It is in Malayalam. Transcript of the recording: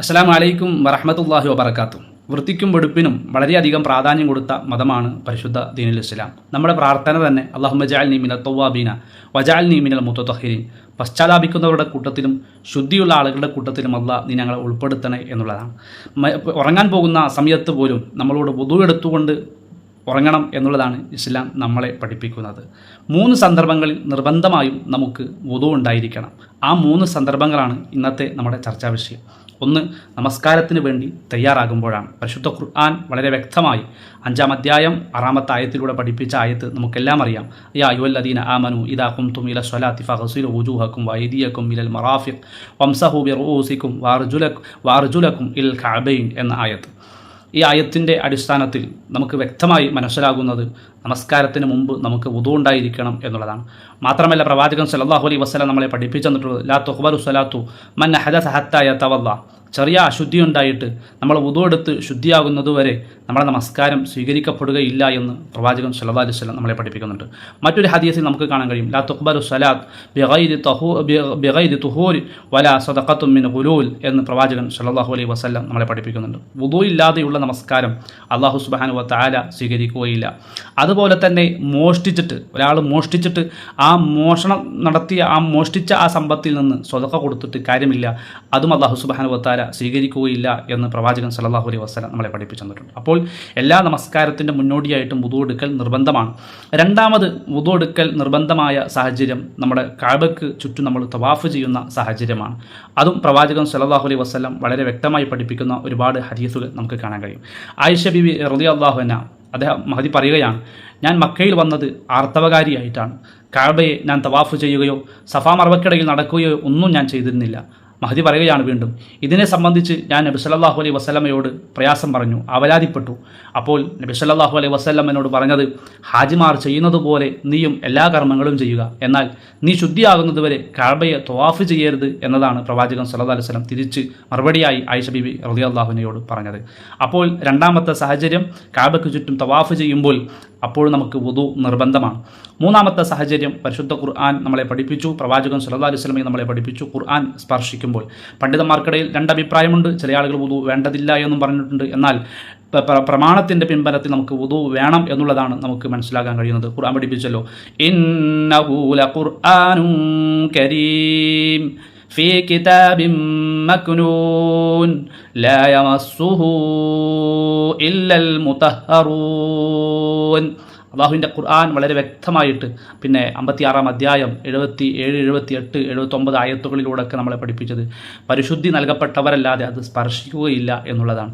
അസ്സാം വലൈക്കും വറഹമത്തല്ലാഹി വബർക്കാത്തു വൃത്തിക്കും വെടുപ്പിനും വളരെയധികം പ്രാധാന്യം കൊടുത്ത മതമാണ് പരിശുദ്ധ ദീനുൽ ഇസ്ലാം. നമ്മുടെ പ്രാർത്ഥന തന്നെ അള്ളാഹു ജാൽ നീമിന തൊവാബീന വജാൽ നീമിനൽ മുത്തഹീൻ പശ്ചാത്താപിക്കുന്നവരുടെ കൂട്ടത്തിലും ശുദ്ധിയുള്ള ആളുകളുടെ കൂട്ടത്തിലും അല്ല നീ ഞങ്ങളെ ഉൾപ്പെടുത്തണേ എന്നുള്ളതാണ്. ഉറങ്ങാൻ പോകുന്ന സമയത്ത് പോലും നമ്മളോട് പൊതു എടുത്തുകൊണ്ട് ഉറങ്ങണം എന്നുള്ളതാണ് ഇസ്ലാം നമ്മളെ പഠിപ്പിക്കുന്നത്. മൂന്ന് സന്ദർഭങ്ങളിൽ നിർബന്ധമായും നമുക്ക് വധു ഉണ്ടായിരിക്കണം. ആ മൂന്ന് സന്ദർഭങ്ങളാണ് ഇന്നത്തെ നമ്മുടെ ചർച്ചാ വിഷയം. ഒന്ന് നമസ്കാരത്തിന് വേണ്ടി തയ്യാറാകുമ്പോഴാണ്. പരിശുദ്ധ ഖുർആൻ വളരെ വ്യക്തമായി അഞ്ചാം അധ്യായം ആറാമത്തെ ആയത്തിലൂടെ പഠിപ്പിച്ച ആയത്ത് നമുക്കെല്ലാം അറിയാം. യാ യുവല്ലദീന ആമനു ഇദാ കുംതും ഇല സ്വലാത്തി ഫഗസിലു വുജൂഹക്കും വൈദിയക്കും ഇലൽ മറാഫിഖ് വംസഹു ബിറൂസിക്കും വാർജുലക് വാർജുലക്കും ഇൽ ഖഅബൈൻ എന്ന ആയത്ത്. ഈ ആയത്തിന്റെ അടിസ്ഥാനത്തിൽ നമുക്ക് വ്യക്തമായി മനസ്സിലാകുന്നത് നമസ്കാരത്തിന് മുമ്പ് നമുക്ക് ഉണ്ടായിരിക്കണം എന്നുള്ളതാണ്. മാത്രമല്ല പ്രവാചകൻ സല്ലാഹു അലൈ വസ്ലം നമ്മളെ പഠിപ്പിച്ചു തന്നിട്ടുള്ളത് ലാ തുഹ്ബറു സലാത്തു മൻ ഹദ സഹത്തായ തവല്ല ചെറിയ അശുദ്ധി ഉണ്ടായിട്ട് നമ്മൾ ഉതുവെടുത്ത് ശുദ്ധിയാകുന്നതുവരെ നമ്മുടെ നമസ്കാരം സ്വീകരിക്കപ്പെടുകയില്ല എന്ന് പ്രവാചകൻ സല്ലാ സ്വലം നമ്മളെ പഠിപ്പിക്കുന്നുണ്ട്. മറ്റൊരു ഹദീസിൽ നമുക്ക് കാണാൻ കഴിയും. ലാ തുഖ്ബലു സലാത്ത് ബിഗൈരി തഹൂ ബിഗൈരി തുഹൂർ വല സദഖത്തും മിൻ ഹുലൂൽ എന്ന് പ്രവാചകൻ സല്ലാഹു അലൈഹി വസ്ലം നമ്മളെ പഠിപ്പിക്കുന്നുണ്ട്. ഉദു ഇല്ലാതെയുള്ള നമസ്കാരം അള്ളാഹു സുബാനു വത്താല സ്വീകരിക്കുകയില്ല. അതുപോലെ തന്നെ മോഷ്ടിച്ചിട്ട് ഒരാൾ മോഷ്ടിച്ചിട്ട് ആ മോഷണം നടത്തിയ ആ മോഷ്ടിച്ച ആ സമ്പത്തിൽ നിന്ന് സ്വതക്ക കൊടുത്തിട്ട് കാര്യമില്ല. അതും അള്ളാഹു സുബാനു വത്താല സ്വീകരിക്കുകയില്ല എന്ന് പ്രവാചകൻ സല്ലാഹു അലൈഹി വസ്ലം നമ്മളെ പഠിപ്പിച്ചു തന്നിട്ടുണ്ട്. അപ്പോൾ എല്ലാ നമസ്കാരത്തിന്റെ മുന്നോടിയായിട്ടും വുതുവെടുക്കൽ നിർബന്ധമാണ്. രണ്ടാമത് വുതുവെടുക്കൽ നിർബന്ധമായ സാഹചര്യം നമ്മുടെ കാബയ്ക്ക് ചുറ്റും നമ്മൾ തവാഫ് ചെയ്യുന്ന സാഹചര്യമാണ്. അതും പ്രവാചകൻ സല്ലാഹു അലൈഹി വസ്ലം വളരെ വ്യക്തമായി പഠിപ്പിക്കുന്ന ഒരുപാട് ഹദീസുകൾ നമുക്ക് കാണാൻ കഴിയും. ആയിഷ ബിബി റതി അള്ളാഹുന അദ്ദേഹം മഹതി പറയുകയാണ് ഞാൻ മക്കയിൽ വന്നത് ആർത്തവകാരിയായിട്ടാണ്. കാബയെ ഞാൻ തവാഫ് ചെയ്യുകയോ സഫാ മറവക്കിടയിൽ നടക്കുകയോ ഒന്നും ഞാൻ ചെയ്തിരുന്നില്ല. മഹദി പറയുകയാണ് വീണ്ടും ഇതിനെ സംബന്ധിച്ച് ഞാൻ നബി സല്ലാഹു അലൈഹി വസ്ലമയോട് പ്രയാസം പറഞ്ഞു അവലാതിപ്പെട്ടു അപ്പോൾ നബി സല്ലാഹു അലൈഹി വസ്ലമ്മനോട് പറഞ്ഞത് ഹാജിമാർ ചെയ്യുന്നത് പോലെ നീയും എല്ലാ കർമ്മങ്ങളും ചെയ്യുക. എന്നാൽ നീ ശുദ്ധിയാകുന്നതുവരെ കാബയെ തൊവാഫ് ചെയ്യരുത് എന്നതാണ് പ്രവാചകൻ സല്ലാ അലൈഹി സ്വലം തിരിച്ച് മറുപടിയായി ആയിഷ ബിബി റബി അള്ളാഹുവിനോട് പറഞ്ഞത്. അപ്പോൾ രണ്ടാമത്തെ സാഹചര്യം കാബയ്ക്ക് ചുറ്റും തവാഫ് ചെയ്യുമ്പോൾ അപ്പോൾ നമുക്ക് വധു നിർബന്ധമാണ്. മൂന്നാമത്തെ സാഹചര്യം പരിശുദ്ധ ഖുർആൻ നമ്മളെ പഠിപ്പിച്ചു. പ്രവാചകൻ സുലതാ അലൈഹി സ്വലമെ നമ്മളെ പഠിപ്പിച്ചു ഖുർആൻ സ്പർശിക്കുമ്പോൾ. പണ്ഡിതന്മാർക്കിടയിൽ രണ്ടഭിപ്രായമുണ്ട് ചില ആളുകൾ വധു വേണ്ടതില്ല എന്നും പറഞ്ഞിട്ടുണ്ട്. എന്നാൽ പ്രമാണത്തിന്റെ പിൻബലത്തിൽ നമുക്ക് വധു വേണം എന്നുള്ളതാണ് നമുക്ക് മനസ്സിലാക്കാൻ കഴിയുന്നത്. ഖുർആൻ പഠിപ്പിച്ചല്ലോ. ഇന്നഹൂല ഖുർആനും കരീം. في كتاب مكنون لا يمسه إلا المطهرون അള്ളാഹുവിൻ്റെ ഖുർആൻ വളരെ വ്യക്തമായിട്ട് പിന്നെ അമ്പത്തിയാറാം അധ്യായം എഴുപത്തി ഏഴ് എഴുപത്തി എട്ട് എഴുപത്തൊമ്പത് ആയത്തുകളിലൂടെയൊക്കെ നമ്മളെ പഠിപ്പിച്ചത് പരിശുദ്ധി നൽകപ്പെട്ടവരല്ലാതെ അത് സ്പർശിക്കുകയില്ല എന്നുള്ളതാണ്